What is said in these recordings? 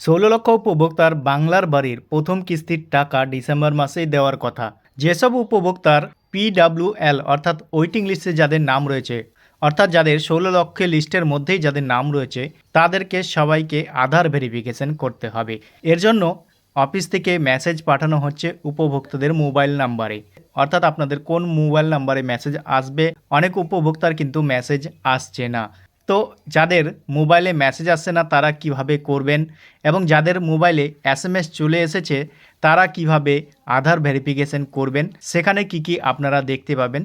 ষোলো লক্ষ উপভোক্তার বাংলার বাড়ির প্রথম কিস্তির টাকা ডিসেম্বর মাসেই দেওয়ার কথা। যেসব উপভোক্তার পিডাব্লিউএল অর্থাৎ ওয়েটিং লিস্টে যাদের নাম রয়েছে, অর্থাৎ যাদের ষোলো লক্ষের লিস্টের মধ্যেই যাদের নাম রয়েছে, তাদেরকে সবাইকে আধার ভেরিফিকেশন করতে হবে। এর জন্য অফিস থেকে মেসেজ পাঠানো হচ্ছে উপভোক্তাদের মোবাইল নাম্বারে। অর্থাৎ আপনাদের কোন মোবাইল নাম্বারে মেসেজ আসবে, অনেক উপভোক্তার কিন্তু মেসেজ আসছে না। তো যাদের মোবাইলে মেসেজ আসছে না, তারা কীভাবে করবেন? এবং যাদের মোবাইলে এস চলে এসেছে, তারা কীভাবে আধার ভেরিফিকেশন করবেন? সেখানে কি কি আপনারা দেখতে পাবেন?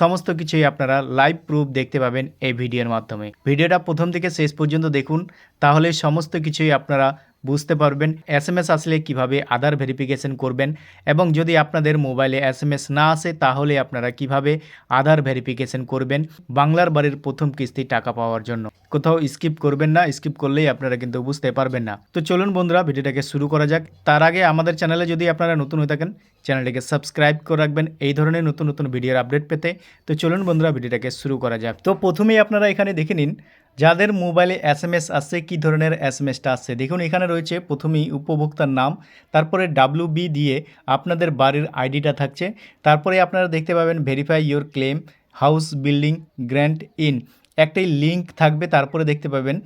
সমস্ত কিছুই আপনারা লাইভ প্রুফ দেখতে পাবেন এই ভিডিওর মাধ্যমে। ভিডিওটা প্রথম থেকে শেষ পর্যন্ত দেখুন, তাহলে সমস্ত কিছুই আপনারা বুঝতে পারবেন এস এম এস আসলে কীভাবে আধার ভেরিফিকেশন করবেন এবং যদি আপনাদের মোবাইলে এস এম এস না আসে, তাহলে আপনারা কীভাবে আধার ভেরিফিকেশন করবেন বাংলার বাড়ির প্রথম কিস্তি টাকা পাওয়ার জন্য। কোথাও স্কিপ করবেন না স্কিপ করলেই আপনারা কিন্তু বুঝতে পারবেন না। তো চলুন বন্ধুরা, ভিডিওটাকে শুরু করা যাক। তার আগে আমাদের চ্যানেলে যদি আপনারা নতুন হয়ে থাকেন চ্যানেলটিকে সাবস্ক্রাইব করে রাখবেন এই ধরনের নতুন নতুন ভিডিওর আপডেট পেতে। তো চলুন বন্ধুরা, ভিডিওটাকে শুরু করা যাক। তো প্রথমেই আপনারা এখানে দেখে নিন যাদের মোবাইলে এস এম এস আসছে কী ধরনের এস এম এসটা আসছে দেখুন, এখানে রয়েছে প্রথমেই উপভোক্তার নাম, তারপরে ডাব্লু বি দিয়ে আপনাদের বাড়ির আইডিটা থাকছে, তারপরে আপনারা দেখতে পাবেন verify your claim house building grant in একটি লিঙ্ক থাকবে, তারপরে দেখতে পাবেন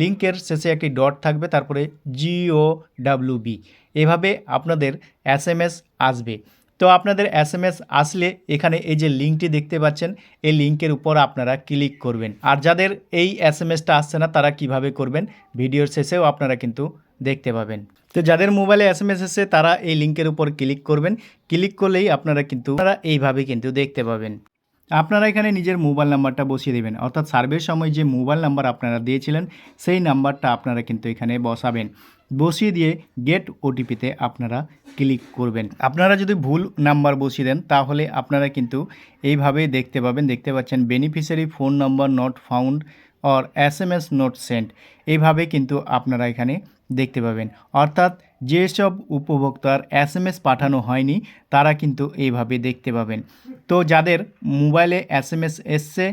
লিঙ্কের শেষে একটি ডট থাকবে, তারপরে জিও ডাব্লু বি এভাবে আপনাদের এস এম এস আসবে। তো আপনাদের এস এম এস আসলে এখানে এই যে লিঙ্কটি দেখতে পাচ্ছেন, এই লিঙ্কের উপর আপনারা ক্লিক করবেন। আর যাদের এই এস এম এসটা আসছে না, তারা কীভাবে করবেন, ভিডিওর শেষেও আপনারা কিন্তু দেখতে পাবেন। তো যাদের মোবাইলে এস এম এস এসে তারা এই লিঙ্কের উপর ক্লিক করবেন। ক্লিক করলেই আপনারা কিন্তু তারা এইভাবে কিন্তু দেখতে পাবেন। আপনারা এখানে নিজের মোবাইল নাম্বারটা বসিয়ে দেবেন। অর্থাৎ সার্ভের সময় যে মোবাইল নাম্বার আপনারা দিয়েছিলেন, সেই নাম্বারটা আপনারা কিন্তু এখানে বসাবেন। বসিয়ে দিয়ে গেট ওটিপিতে আপনারা ক্লিক করবেন। আপনারা যদি ভুল নাম্বার বসিয়ে দেন, তাহলে আপনারা কিন্তু এইভাবে দেখতে পাবেন। দেখতে পাচ্ছেন beneficiary phone number not found or S M S not sent এইভাবে কিন্তু আপনারা এখানে দেখতে পাবেন। অর্থাৎ যেসব উপভোক্তার এস এম এস পাঠানো হয়নি, তারা কিন্তু এইভাবে দেখতে পাবেন। তো যাদের মোবাইলে এস এম এস এসছে,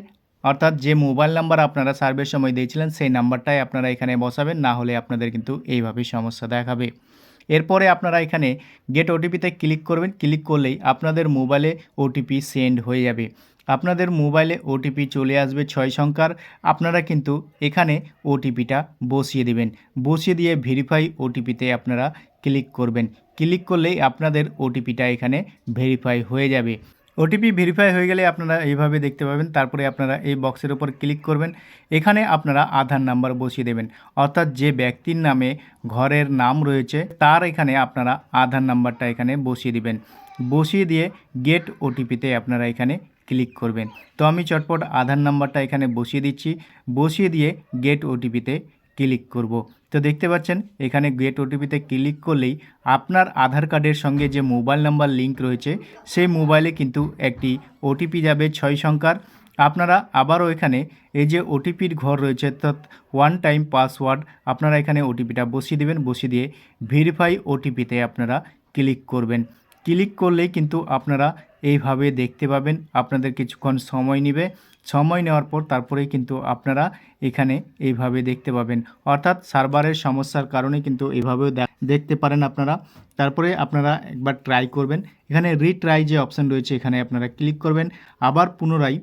অর্থাৎ যে মোবাইল নাম্বার আপনারা সার্ভের সময় দিয়েছিলেন, সেই নাম্বারটাই আপনারা এখানে বসাবেন, না হলে আপনাদের কিন্তু এইভাবেই সমস্যা দেখাবে। এরপরে আপনারা এখানে গেট ওটিপিতে ক্লিক করবেন। ক্লিক করলেই আপনাদের মোবাইলে ওটিপি সেন্ড হয়ে যাবে। আপনাদের মোবাইলে ওটিপি চলে আসবে ছয় সংখ্যার। আপনারা কিন্তু এখানে ওটিপিটা বসিয়ে দেবেন। বসিয়ে দিয়ে ভেরিফাই ওটিপিতে আপনারা ক্লিক করবেন। ক্লিক করলেই আপনাদের ওটিপিটা এখানে ভেরিফাই হয়ে যাবে। ওটিপি ভেরিফাই হয়ে গেলে আপনারা এইভাবে দেখতে পাবেন। তারপরে আপনারা এই বক্সের ওপর ক্লিক করবেন। এখানে আপনারা আধার নাম্বার বসিয়ে দেবেন। অর্থাৎ যে ব্যক্তির নামে ঘরের নাম রয়েছে, তার এখানে আপনারা আধার নাম্বারটা এখানে বসিয়ে দিবেন। বসিয়ে দিয়ে গেট ওটিপিতে আপনারা এখানে ক্লিক করবেন। তো আমি চটপট আধার নাম্বারটা এখানে বসিয়ে দিচ্ছি। বসিয়ে দিয়ে গেট ওটিপিতে ক্লিক করব। তো দেখতে পাচ্ছেন, এখানে গেট ওটিপিতে ক্লিক করলেই আপনার আধার কার্ডের সঙ্গে যে মোবাইল নাম্বার লিংক রয়েছে, সেই মোবাইলে কিন্তু একটি ওটিপি যাবে ছয় সংখ্যার। আপনারা আবারও এখানে এই যে ওটিপির ঘর রয়েছে, অর্থাৎ ওয়ান টাইম পাসওয়ার্ড আপনারা এখানে ওটিপিটা বসিয়ে দেবেন। বসিয়ে দিয়ে ভেরিফাই ওটিপিতে আপনারা ক্লিক করবেন। ক্লিক করলেই কিন্তু আপনারা এইভাবে দেখতে পাবেন, আপনাদের কিছুক্ষণ সময় নেবে। সময় নেওয়ার পর তারপরেই কিন্তু আপনারা এখানে এইভাবে দেখতে পাবেন। অর্থাৎ সার্ভারের সমস্যার কারণে কিন্তু এইভাবেও দেখ- দেখতে পারেন আপনারা। তারপরে আপনারা একবার ট্রাই করবেন। এখানে রিট্রাই যে অপশান রয়েছে, এখানে আপনারা ক্লিক করবেন। আবার পুনরায়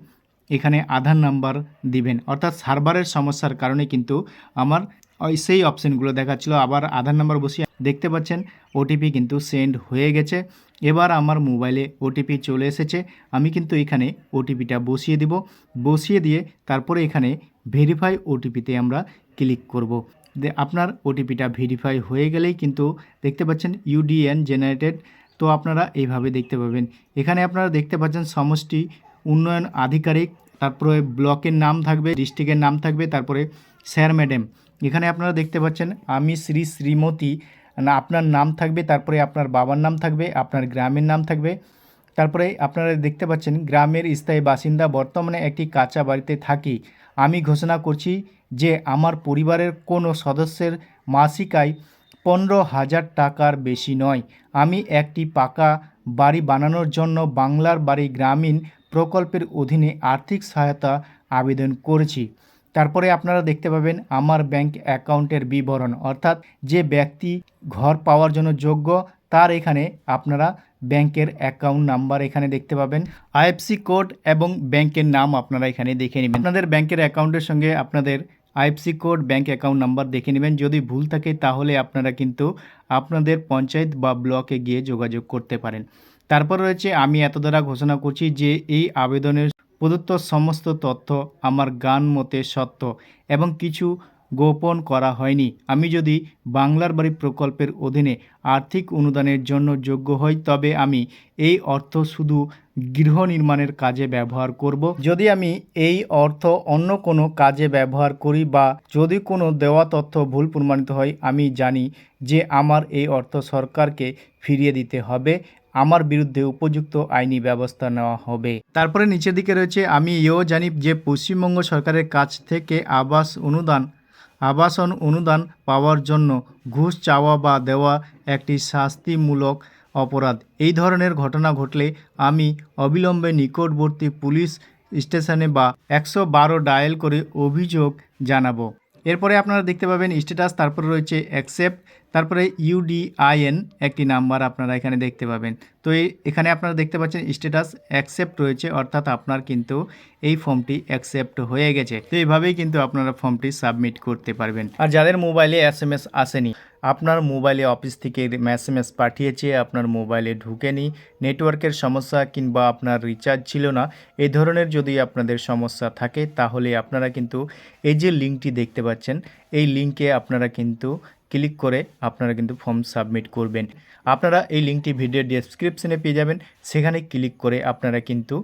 এখানে আধার নাম্বার দিবেন। অর্থাৎ সার্ভারের সমস্যার কারণে কিন্তু আমার ওই সেই অপশানগুলো দেখাচ্ছিল। আবার আধার নাম্বার বসিয়ে দেখতে পাচ্ছেন, ওটিপি কিন্তু সেন্ড হয়ে গেছে। এবার আমার মোবাইলে ওটিপি চলে এসেছে। আমি কিন্তু এখানে ওটিপিটা বসিয়ে দিব। বসিয়ে দিয়ে তারপরে এখানে ভেরিফাই ওটিপিতে আমরা ক্লিক করব। আপনার ওটিপিটা ভেরিফাই হয়ে গেলেই কিন্তু দেখতে পাচ্ছেন ইউডিএন জেনারেটেড তো আপনারা এইভাবে দেখতে পাবেন। এখানে আপনারা দেখতে পাচ্ছেন সমষ্টি উন্নয়ন আধিকারিক, তারপরে ব্লকের নাম থাকবে ডিস্ট্রিক্টের নাম থাকবে, তারপরে স্যার ম্যাডাম এখানে আপনারা দেখতে পাচ্ছেন, আমি শ্রী শ্রীমতী, না, আপনার নাম থাকবে, তারপরে আপনার বাবার নাম থাকবে, আপনার গ্রামের নাম থাকবে। তারপরে আপনারা দেখতে পাচ্ছেন, গ্রামের স্থায়ী বাসিন্দা বর্তমানে একটি কাঁচা বাড়িতে থাকি। আমি ঘোষণা করছি যে আমার পরিবারের কোনো সদস্যের মাসিক আয় পনেরো হাজার টাকার বেশি নয়। আমি একটি পাকা বাড়ি বানানোর জন্য বাংলার বাড়ি গ্রামীণ প্রকল্পের অধীনে আর্থিক সহায়তা আবেদন করেছি। তারপরে আপনারা দেখতে পাবেন আমার ব্যাংক অ্যাকাউন্টের বিবরণ। অর্থাৎ যে ব্যক্তি ঘর পাওয়ার জন্য যোগ্য, তার এখানে আপনারা ব্যাংকের অ্যাকাউন্ট নাম্বার এখানে দেখতে পাবেন। আইএফসি কোড এবং ব্যাংকের নাম আপনারা এখানে দেখে নেবেন। আপনাদের ব্যাংকের অ্যাকাউন্টের সঙ্গে আপনাদের IFSC code, bank account number দেখে নেবেন। যদি ভুল থাকে, তাহলে আপনারা কিন্তু আপনাদের পঞ্চায়েত বা ব্লকে গিয়ে যোগাযোগ করতে পারেন। তারপর রয়েছে, আমি এত দ্বারা ঘোষণা করছি যে এই আবেদনের প্রদত্ত সমস্ত তথ্য আমার গান মতে সত্য এবং কিছু গোপন করা হয়নি। আমি যদি বাংলার বাড়ি প্রকল্পের অধীনে আর্থিক অনুদানের জন্য যোগ্য হই, তবে আমি এই অর্থ শুধু গৃহ নির্মাণের কাজে ব্যবহার করব। যদি আমি এই অর্থ অন্য কোনো কাজে ব্যবহার করি বা যদি কোনো দেওয়া তথ্য ভুল প্রমাণিত হয়, আমি জানি যে আমার এই অর্থ সরকারকে ফিরিয়ে দিতে হবে। আমার বিরুদ্ধে উপযুক্ত আইনি ব্যবস্থা নেওয়া হবে। তারপরে নিচের দিকে রয়েছে, আমি এও জানি যে পশ্চিমবঙ্গ সরকারের কাছ থেকে আবাস অনুদান আবাসন অনুদান পাওয়ার জন্য ঘুষ চাওয়া বা দেওয়া একটি শাস্তিমূলক অপরাধ। এই ধরনের ঘটনা ঘটলে আমি অবিলম্বে নিকটবর্তী পুলিশ স্টেশনে বা একশো বারো ডায়াল করে অভিযোগ জানাব। এরপরে আপনারা দেখতে পাবেন স্ট্যাটাস, তারপরে রয়েছে অ্যাকসেপ্ট তারপরে ইউডিআইএন একটি নাম্বার আপনারা এখানে দেখতে পাবেন। তো এখানে আপনারা দেখতে পাচ্ছেন স্ট্যাটাস অ্যাকসেপ্ট রয়েছে, অর্থাৎ আপনার কিন্তু এই ফর্মটি অ্যাকসেপ্ট হয়ে গেছে। তো এইভাবেই কিন্তু আপনারা ফর্মটি সাবমিট করতে পারবেন। আর যাদের মোবাইলে এস এম এস আসেনি, আপনার মোবাইলে অফিস থেকে এস এম এস পাঠিয়েছে, আপনার মোবাইলে ঢুকেনি নেটওয়ার্কের সমস্যা কিংবা আপনার রিচার্জ ছিল না এই ধরনের যদি আপনাদের সমস্যা থাকে, তাহলে আপনারা কিন্তু এই যে লিঙ্কটি দেখতে পাচ্ছেন, এই লিঙ্কে আপনারা কিন্তু ক্লিক করে আপনারা কিন্তু ফর্ম সাবমিট করবেন। আপনারা এই লিঙ্কটি ভিডিও ডেসক্রিপশনে পেয়ে যাবেন। সেখানে ক্লিক করে আপনারা কিন্তু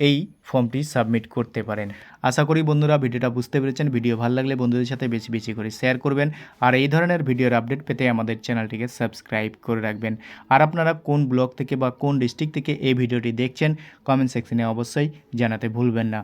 এই ফর্মটি সাবমিট করতে পারেন। আশা করি বন্ধুরা ভিডিওটা বুঝতে পেরেছেন। ভিডিও ভালো লাগলে বন্ধুদের সাথে বেশি বেশি করে শেয়ার করবেন। আর এই ধরনের ভিডিওর আপডেট পেতে আমাদের চ্যানেলটিকে সাবস্ক্রাইব করে রাখবেন। আর আপনারা কোন ব্লক থেকে বা কোন ডিস্ট্রিক্ট থেকে এই ভিডিওটি দেখছেন কমেন্ট সেকশনে অবশ্যই জানাতে ভুলবেন না।